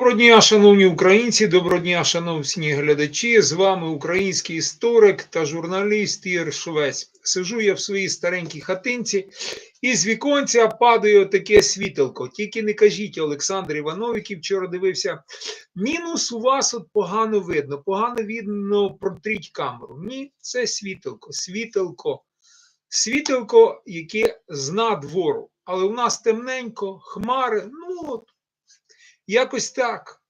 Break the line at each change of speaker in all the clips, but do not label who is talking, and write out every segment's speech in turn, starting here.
Доброго дня, шановні українці, доброго дня, шановні глядачі. З вами український історик та журналіст Ігор Швець. Сижу я в своїй старенькій хатинці, і з віконця падає таке світилко. Тільки не кажіть, Олександр Іванов, який вчора дивився. Мінус у вас от погано видно, погано видно протріть камеру. Ні, це світилко, світилко. Світилко, яке з надвору. Але у нас темненько, хмари. Ну от. Якось так.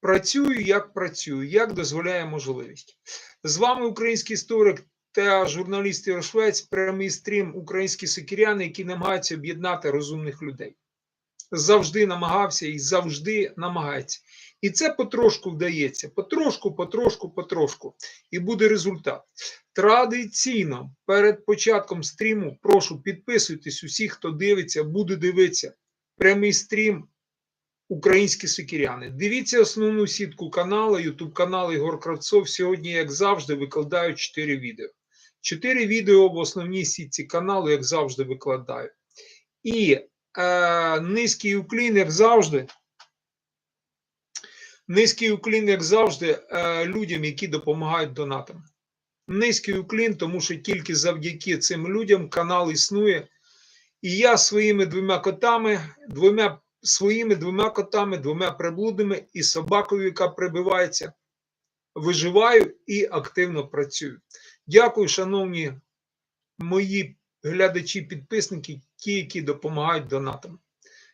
Працюю, як працюю, як дозволяє можливість. З вами український історик та журналіст Ігор прямий стрім українські сокіряни, які намагаються об'єднати розумних людей. Завжди намагався і завжди намагається. І це потрошку вдається. Потрошку, потрошку, потрошку. І буде результат. Традиційно перед початком стріму прошу підписуйтесь усі, хто дивиться, буде дивитися. Прямий стрім Українські сокіряни. Дивіться основну сітку каналу, Ютуб канал Ігор Кравцов. Сьогодні, як завжди, викладаю 4 відео. 4 відео в основній сітці каналу, як завжди, викладаю. І е, низький уклін, як завжди. Низький уклін, як завжди, е, людям, які допомагають донатам. Низький уклін, тому що тільки завдяки цим людям канал існує. І я своїми двома котами, двома своїми двома котами, двома приблудними і собакою, яка прибивається, виживаю і активно працюю. Дякую, шановні мої глядачі-підписники, ті, які допомагають донатам.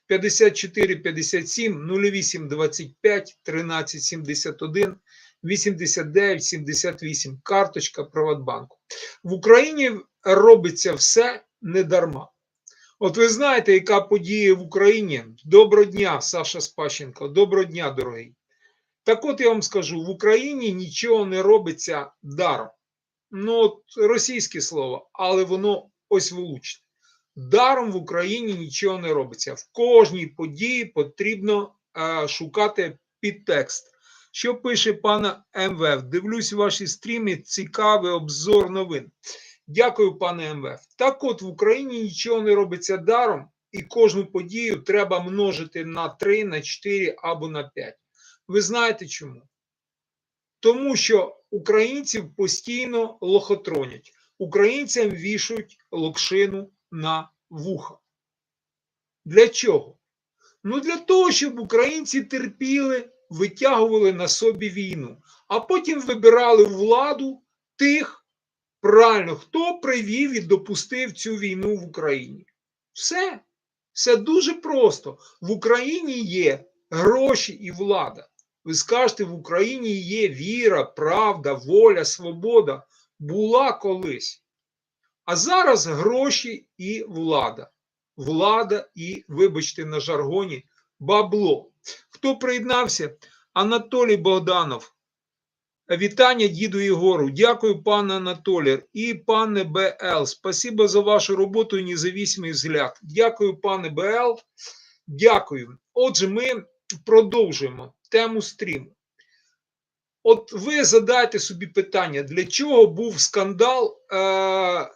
54 57 08 25 13 71 89 78. Карточка Приватбанку. В Україні робиться все не дарма. От ви знаєте, яка подія в Україні? Доброго дня, Саша Спащенко. Доброго дня, дорогий. Так от я вам скажу: в Україні нічого не робиться даром. Ну, от російське слово, але воно ось влучне. Даром в Україні нічого не робиться. В кожній події потрібно е, шукати підтекст. Що пише пана МВФ? Дивлюсь ваші стріми, цікавий обзор новин. Дякую, пане МВФ. Так от в Україні нічого не робиться даром, і кожну подію треба множити на 3, на 4 або на 5. Ви знаєте чому? Тому що українців постійно лохотронять. Українцям вішають локшину на вуха. Для чого? Ну для того, щоб українці терпіли, витягували на собі війну, а потім вибирали владу тих. Правильно, хто привів і допустив цю війну в Україні? Все. Все дуже просто. В Україні є гроші і влада. Ви скажете, в Україні є віра, правда, воля, свобода. Була колись. А зараз гроші і влада. Влада і, вибачте, на жаргоні, бабло. Хто приєднався? Анатолій Богданов. Вітання діду Єгору. Дякую, пане Анатолій і пане БЛ. Спасибо за вашу роботу і независимий взгляд. Дякую, пане БЛ. Дякую. Отже, ми продовжуємо тему стріму. От ви задайте собі питання, для чого був скандал е,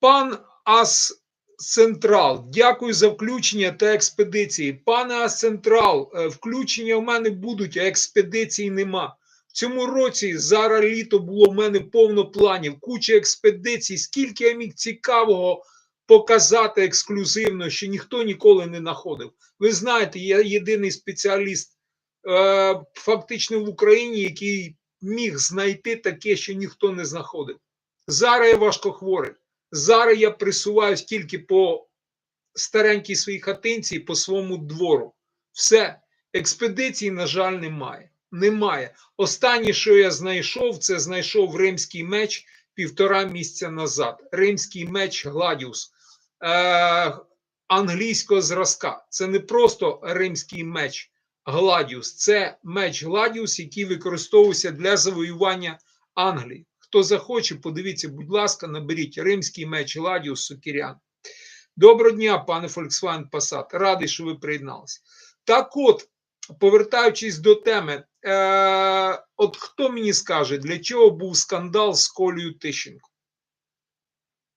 пан Ас Централ. Дякую за включення та експедиції. Пане Ас Централ, е, включення в мене будуть, а експедиції нема. В цьому році зараз літо було в мене повно планів, куча експедицій, скільки я міг цікавого показати ексклюзивно, що ніхто ніколи не знаходив. Ви знаєте, я єдиний спеціаліст е, фактично в Україні, який міг знайти таке, що ніхто не знаходив. Зараз я важко хворий. Зараз я присуваюсь тільки по старенькій своїй хатинці по своєму двору. Все, експедиції, на жаль, немає немає. Останнє, що я знайшов, це знайшов римський меч півтора місяця назад. Римський меч Гладіус е, англійського зразка. Це не просто римський меч Гладіус, це меч Гладіус, який використовувався для завоювання Англії. Хто захоче, подивіться, будь ласка, наберіть римський меч Гладіус Сокірян. Доброго дня, пане Volkswagen Passat. Радий, що ви приєдналися. Так от, повертаючись до теми, е, от хто мені скаже, для чого був скандал з Колею Тищенко?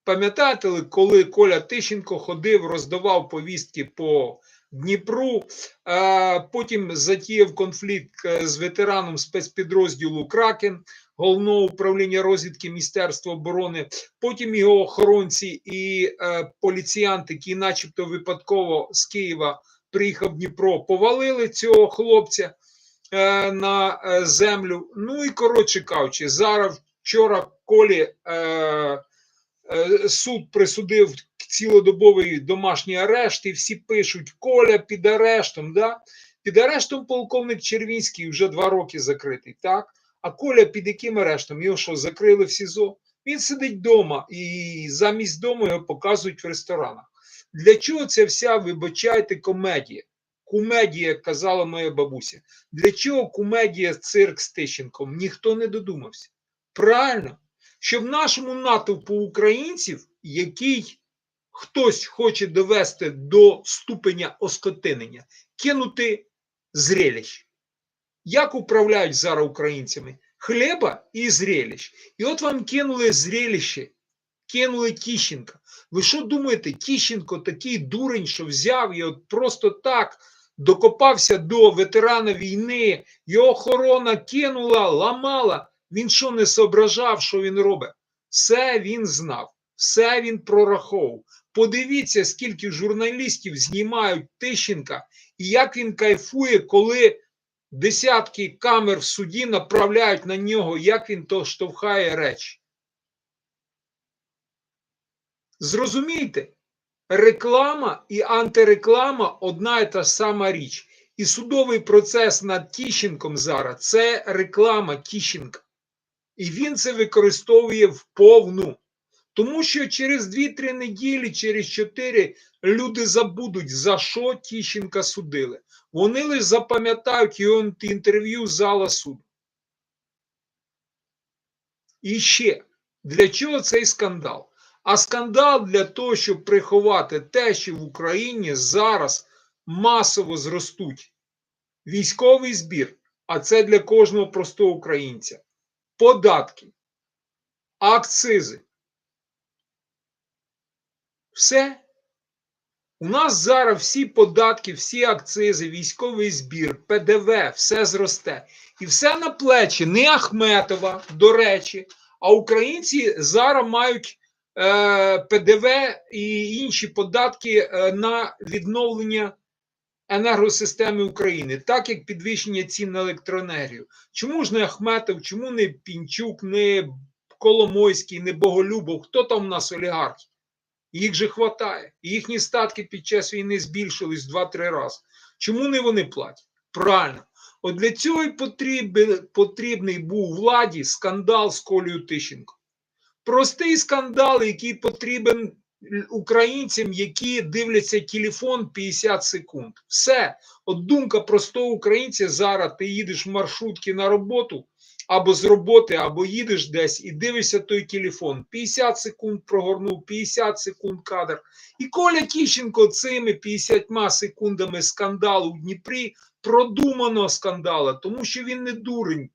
Пам'ятаєте, коли Коля Тищенко ходив, роздавав повістки по Дніпру. Е, Потім затіяв конфлікт е, з ветераном спецпідрозділу Кракен головного управління розвідки Міністерства оборони. Потім його охоронці і е, поліціянти, які, начебто, випадково з Києва приїхав в Дніпро, повалили цього хлопця на е, землю. Ну і коротше кажучи, зараз вчора колі е, е, суд присудив цілодобовий домашній арешт, і всі пишуть Коля під арештом. Да? Під арештом полковник Червінський вже два роки закритий. так? А Коля під яким арештом? Його що, закрили в СІЗО? Він сидить вдома і замість дому його показують в ресторанах. Для чого ця вся, вибачайте, комедія? Кумедія, казала моя бабуся. Для чого кумедія цирк з Тищенком? Ніхто не додумався. Правильно, що в нашому натовпу українців, який хтось хоче довести до ступеня оскотинення, кинути зрелищ. Як управляють зараз українцями? Хліба і зрелищ. І от вам кинули зрелище, кинули Тіщенка. Ви що думаєте, Тіщенко такий дурень, що взяв і от просто так докопався до ветерана війни, його охорона кинула, ламала. Він що не соображав, що він робить? Все він знав, все він прораховував. Подивіться, скільки журналістів знімають Тищенка і як він кайфує, коли десятки камер в суді направляють на нього, як він то штовхає речі. Зрозумійте, реклама і антиреклама одна і та сама річ. І судовий процес над Тіщенком зараз це реклама Тіщенка. І він це використовує в повну. Тому що через 2-3 неділі, через 4 люди забудуть, за що Тіщенка судили. Вони лише запам'ятають його інтерв'ю зала суду. І ще, для чого цей скандал? А скандал для того, щоб приховати те, що в Україні зараз масово зростуть військовий збір, а це для кожного простого українця, податки, акцизи. Все. У нас зараз всі податки, всі акцизи, військовий збір, ПДВ, все зросте. І все на плечі не Ахметова, до речі, а українці зараз мають ПДВ і інші податки е, на відновлення енергосистеми України, так як підвищення цін на електроенергію. Чому ж не Ахметов, чому не Пінчук, не Коломойський, не Боголюбов? Хто там у нас олігархи? Їх же хватає. Їхні статки під час війни збільшились 2-3 рази. Чому не вони платять? Правильно. От для цього і потрібен, потрібний був владі скандал з Колею Тищенко. Простий скандал, який потрібен українцям, які дивляться телефон 50 секунд. Все. От думка простого українця зараз ти їдеш в маршрутки на роботу або з роботи, або їдеш десь і дивишся той телефон. 50 секунд прогорнув, 50 секунд кадр. І Коля Кіщенко цими 50 секундами скандалу в Дніпрі продумано скандала, тому що він не дурень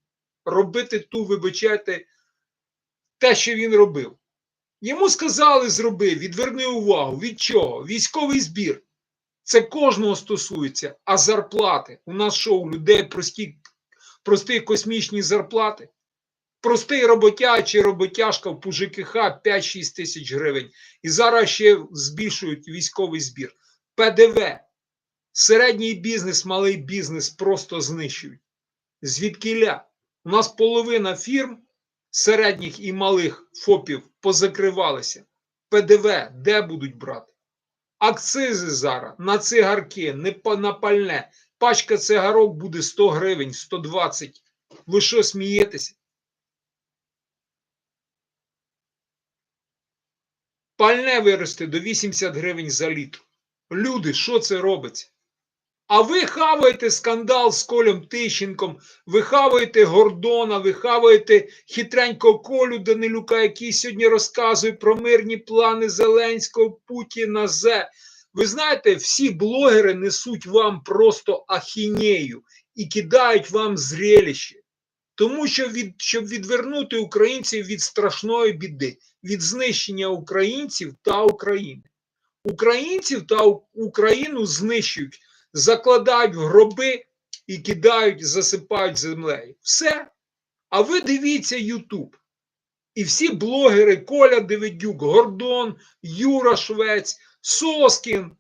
робити ту, вибачайте, те, що він робив. Йому сказали, зроби, відверни увагу. Від чого? Військовий збір. Це кожного стосується, а зарплати. У нас що, у людей прості прості космічні зарплати. Простий роботяг чи роботяжка в ПУЖКХ 5-6 тисяч гривень. І зараз ще збільшують військовий збір. ПДВ. Середній бізнес, малий бізнес просто знищують. Звідкиля? У нас половина фірм середніх і малих ФОПів позакривалися. ПДВ де будуть брати? Акцизи зараз на цигарки, не на пальне. Пачка цигарок буде 100 гривень, 120. Ви що смієтеся? Пальне виросте до 80 гривень за літр. Люди, що це робиться? А ви хаваєте скандал з Колем Тищенком, ви хаваєте Гордона, ви хаваєте хитренького Колю Данилюка, який сьогодні розказує про мирні плани Зеленського Путіна. Зе. Ви знаєте, всі блогери несуть вам просто ахінею і кидають вам зрелище. Тому що від, щоб відвернути українців від страшної біди, від знищення українців та України. Українців та Україну знищують закладають в гроби і кидають, засипають землею. Все. А ви дивіться Ютуб. І всі блогери Коля Девидюк, Гордон, Юра Швець, Соскін,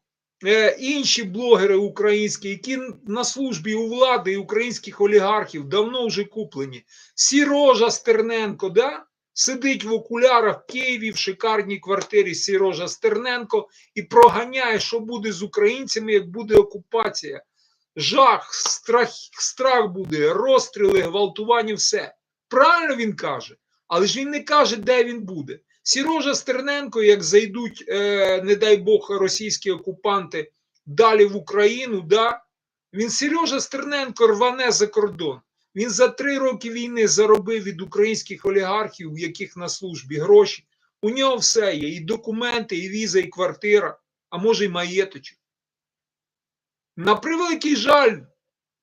е, інші блогери українські, які на службі у влади і українських олігархів давно вже куплені. Сірожа Стерненко, да? Сидить в окулярах в Києві в шикарній квартирі Сірожа Стерненко і проганяє, що буде з українцями, як буде окупація. Жах, страх, страх буде, розстріли, гвалтування, все. Правильно він каже, але ж він не каже, де він буде. Сірожа Стерненко, як зайдуть, е, не дай Бог, російські окупанти далі в Україну, да, він Сережа Стерненко рване за кордон. Він за три роки війни заробив від українських олігархів, у яких на службі гроші. У нього все є: і документи, і віза, і квартира, а може, й маєточок. На превеликий жаль,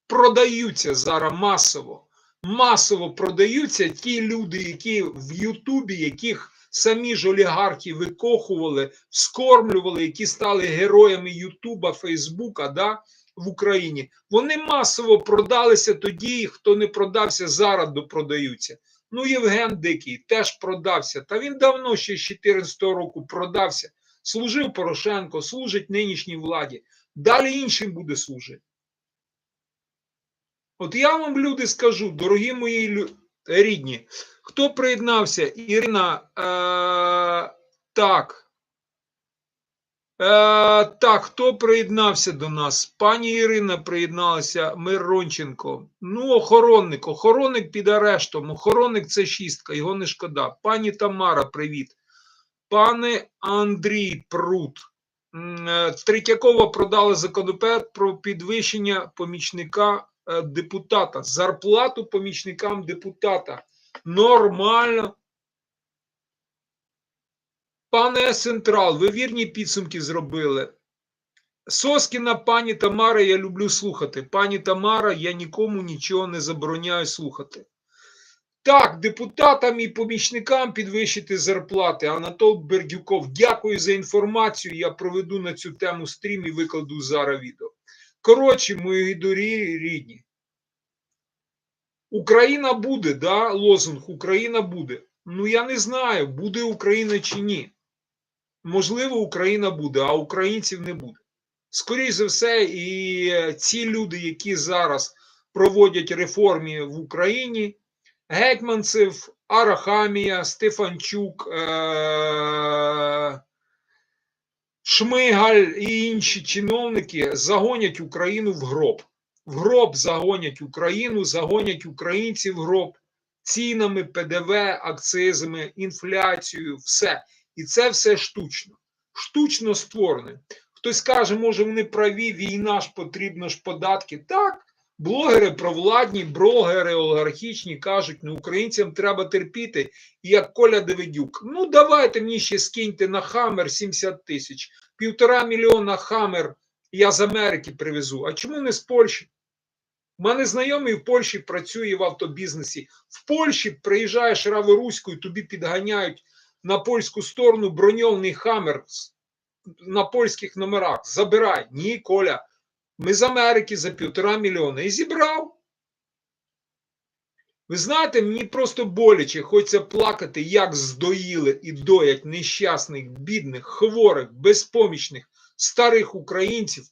продаються зараз масово. Масово продаються ті люди, які в Ютубі, яких самі ж олігархи викохували, скормлювали, які стали героями Ютуба, Фейсбука да, в Україні. Вони масово продалися тоді, хто не продався, зараз допродаються. Ну, Євген Дикий теж продався. Та він давно ще з 14 року продався. Служив Порошенко, служить нинішній владі. Далі іншим буде служити. От я вам, люди, скажу, дорогі мої лю- рідні, хто приєднався? Ірина, е, так. Е, так, хто приєднався до нас? Пані Ірина приєдналася, Миронченко. Ну, охоронник. Охоронник під арештом. Охоронник це шістка, його не шкода. Пані Тамара, привіт. Пане Андрій Прут. Е, Третьякова продали законопроект про підвищення помічника е, депутата. Зарплату помічникам депутата. Нормально. Пане Централ, ви вірні підсумки зробили. Соскіна, пані Тамара, я люблю слухати. Пані Тамара, я нікому нічого не забороняю слухати. Так, депутатам і помічникам підвищити зарплати. Анатол Бердюков, дякую за інформацію. Я проведу на цю тему стрім і викладу зараз відео. Коротше, мої дорогі рідні. Україна буде, да, лозунг Україна буде. Ну я не знаю, буде Україна чи ні. Можливо, Україна буде, а українців не буде. Скоріше за все, і ці люди, які зараз проводять реформи в Україні, Гетьманцев, Арахамія, Стефанчук, е- Шмигаль і інші чиновники загонять Україну в гроб. В гроб загонять Україну, загонять українців в гроб цінами, ПДВ, акцизами, інфляцією, все. І це все штучно. Штучно створене. Хтось каже, може, вони праві, війна ж потрібно ж податки. Так, блогери провладні, блогери олігархічні кажуть, ну українцям треба терпіти. І як Коля Давидюк, ну давайте мені ще скиньте на Хаммер 70 тисяч, півтора мільйона Хаммер я з Америки привезу. А чому не з Польщі? У мене знайомий в Польщі працює в автобізнесі. В Польщі приїжджаєш Раворуською, тобі підганяють на польську сторону броньований хамер на польських номерах. Забирай. Ні, Коля. Ми з Америки за півтора мільйона і зібрав. Ви знаєте, мені просто боляче, хочеться плакати, як здоїли і доять нещасних, бідних, хворих, безпомічних, старих українців,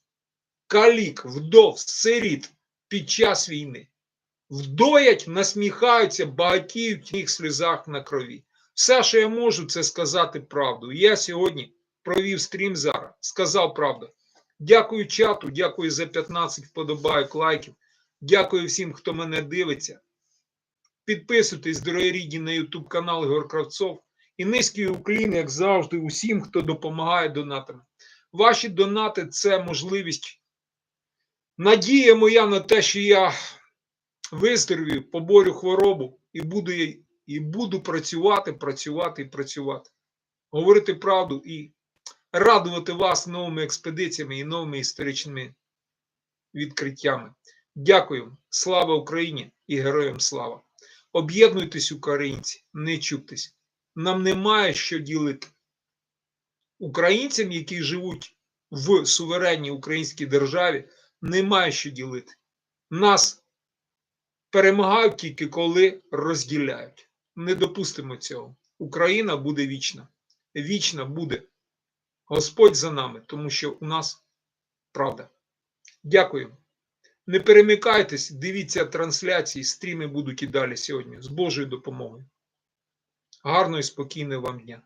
калік, вдов, сиріт під час війни. Вдоять, насміхаються, багатіють в їх сльозах на крові. Все, що я можу, це сказати правду. Я сьогодні провів стрім зараз, сказав правду. Дякую чату, дякую за 15 вподобайок, лайків. Дякую всім, хто мене дивиться. Підписуйтесь, дорогі рідні, на YouTube канал Ігор Кравцов. І низький уклін, як завжди, усім, хто допомагає донатами. Ваші донати це можливість. Надія моя на те, що я виздоровію, поборю хворобу і буду, і буду працювати, працювати і працювати. Говорити правду і радувати вас новими експедиціями і новими історичними відкриттями. Дякую. Слава Україні і героям слава! Об'єднуйтесь, українці, не чуптесь. Нам немає що ділити. Українцям, які живуть в суверенній українській державі, Немає що ділити. Нас перемагають тільки коли розділяють. Не допустимо цього. Україна буде вічна. Вічна буде. Господь за нами, тому що у нас правда. Дякую. Не перемикайтесь, дивіться трансляції, стріми будуть і далі сьогодні з Божою допомогою. Гарного і спокійного вам дня.